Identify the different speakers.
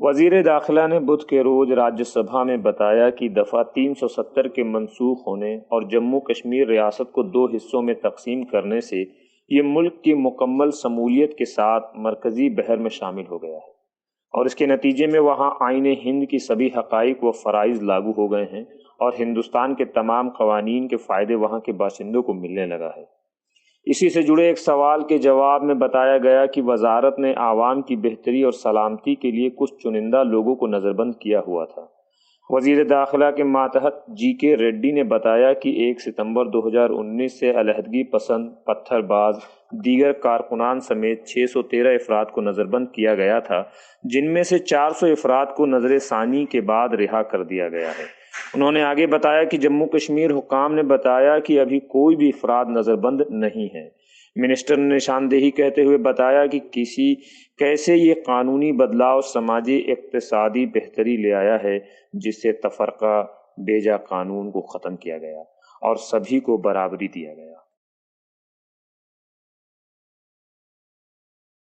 Speaker 1: वज़ीर दाखिला ने बुध के रोज राज्यसभा में बताया कि दफ़ा 370 के मनसूख होने और जम्मू कश्मीर रियासत को दो हिस्सों में तकसीम करने से ये मुल्क की मुकम्मल शमूलियत के साथ मरकज़ी बहर में शामिल हो गया है। और इसके नतीजे में वहाँ आइन हिंद की सभी हक़ व फ़रज़ लागू हो गए हैं और हिंदुस्तान के तमाम कवानीन के फ़ायदे वहाँ के बाशिंदों को मिलने लगा है। इसी से जुड़े एक सवाल के जवाब में बताया गया कि वजारत ने आवाम की बेहतरी और सलामती के लिए कुछ चुनिंदा लोगों को नज़रबंद किया हुआ था। वज़ीर दाखिला के मातहत जी के रेड्डी ने बताया कि एक सितंबर 2019 से अलहदगी पसंद पत्थरबाज दीगर कारकुनान समेत 613 अफराद को नज़रबंद किया गया था, जिनमें से 400 अफराद को नज़र षानी के बाद रिहा कर दिया गया है। उन्होंने आगे बताया कि जम्मू कश्मीर हुकाम ने बताया कि अभी कोई भी अफराद नज़रबंद नहीं है। मिनिस्टर ने निशानदेही कहते हुए बताया कि किसी, कैसे ये कानूनी बदलाव समाजी इकतसादी बेहतरी ले आया है, जिससे तफरका, बेजा कानून को ख़त्म किया गया और सभी को बराबरी दिया गया।